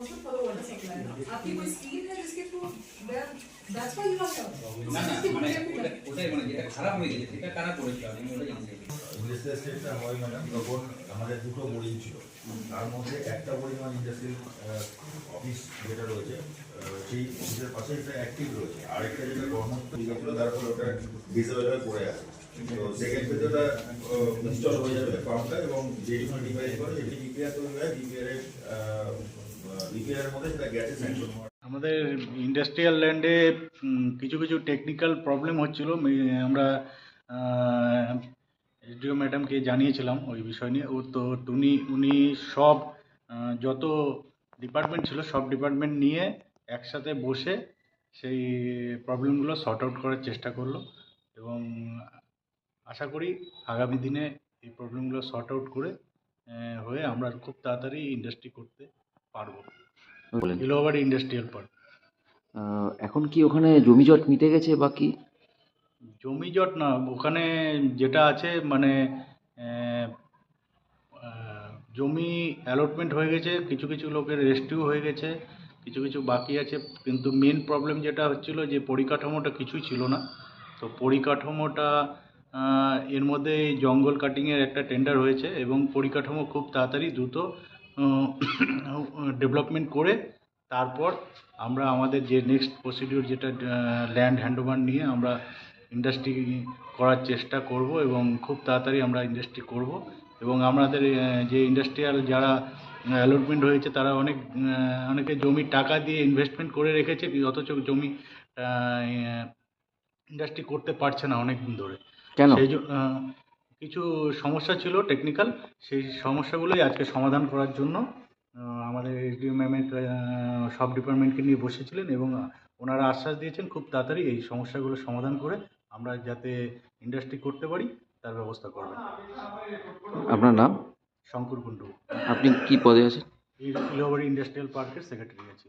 Also for the water supply. आपकी कोई scheme है जिसके through where that's why you are here. না না মানে ওটা- ওটাই মানে যেটা খারাপ হয়ে গেছে সেটা কারা করেছিল আমি ওটা জানতে চাই ইন্ডাস্ট্রিয়াল স্টেটটা হয় ম্যাডাম তখন আমাদের দুটো বোর্ডিং ছিল তার মধ্যে একটা বোর্ডিং মানে ইন্ডাস্ট্রিয়াল অফিস যেটা রয়েছে আহ, সেই অফিসের পাশে এটা অ্যাক্টিভ রয়েছে আরেকটা যেটা কর্মস্থ ছিল তারপর ওটা ডিসেবল হয়ে পড়ে আছে তো সেকেন্ড ফেজে ওটা ইনস্টল হয়ে যাবে পাম্পটা এবং যেটুকু ডিভাইস করে যেটি রিপেয়ার তৈরি হয় রিপেয়ারের রিপেয়ারের আমাদের ইন্ডাস্ট্রিয়াল ল্যান্ডে কিছু কিছু টেকনিক্যাল প্রবলেম হচ্ছিল। আমরা এসডিও ম্যাডামকে জানিয়েছিলাম ওই বিষয় নিয়ে। ও তো, উনি উনি সব যত ডিপার্টমেন্ট ছিল, সব ডিপার্টমেন্ট নিয়ে একসাথে বসে সেই প্রবলেমগুলো সর্ট আউট করার চেষ্টা করল এবং আশা করি আগামী দিনে এই প্রবলেমগুলো সর্ট আউট করে হয়ে আমরা খুব তাড়াতাড়ি ইন্ডাস্ট্রি করতে পারব। বলেন। ইলোবাড়ি ইন্ডাস্ট্রিয়াল পার্ক এখন কি ওখানে জমি জট মিটে গেছে বা কি? জমি জট না ওখানে যেটা আছে মানে জমি অ্যালটমেন্ট হয়ে গেছে কিছু কিছু লোকের রেস্টিউ হয়ে গেছে কিছু কিছু বাকি আছে। কিন্তু মেন প্রবলেম যেটা হচ্ছিল যে পরিকাঠামোটা কিছুই ছিল না। তো পরিকাঠামোটা এর মধ্যে জঙ্গল কাটিংয়ের একটা টেন্ডার হয়েছে এবং পরিকাঠামো খুব তাড়াতাড়ি দ্রুত ডেভেলপমেন্ট করে তারপর আমরা আমাদের যে নেক্সট প্রসিডিউর যেটা ল্যান্ড হ্যান্ডওভার নিয়ে আমরা ইন্ডাস্ট্রি করার চেষ্টা করব এবং খুব তাড়াতাড়ি আমরা ইন্ডাস্ট্রি করব এবং আমাদের যে ইন্ডাস্ট্রিয়াল যারা অ্যালটমেন্ট হয়েছে তারা অনেক অনেকে জমি টাকা দিয়ে ইনভেস্টমেন্ট করে রেখেছে অথচ জমি ইন্ডাস্ট্রি করতে পারছে না অনেক দিন ধরে। কেন? সেই কিছু সমস্যা ছিল টেকনিক্যাল সেই সমস্যাগুলোই আজকে সমাধান করার জন্য আমাদের এসডিও ম্যামের সব ডিপার্টমেন্টকে নিয়ে বসেছিলেন এবং ওনারা আশ্বাস দিয়েছেন খুব তাড়াতাড়ি এই সমস্যাগুলো সমাধান করে আমরা যাতে ইন্ডাস্ট্রি করতে পারি তার ব্যবস্থা করবেন আপনার নাম? শঙ্কর কুণ্ডু। আপনি কি পদে আছেন? ইলোবাড়ি ইন্ডাস্ট্রিয়াল পার্কের সেক্রেটারি আছি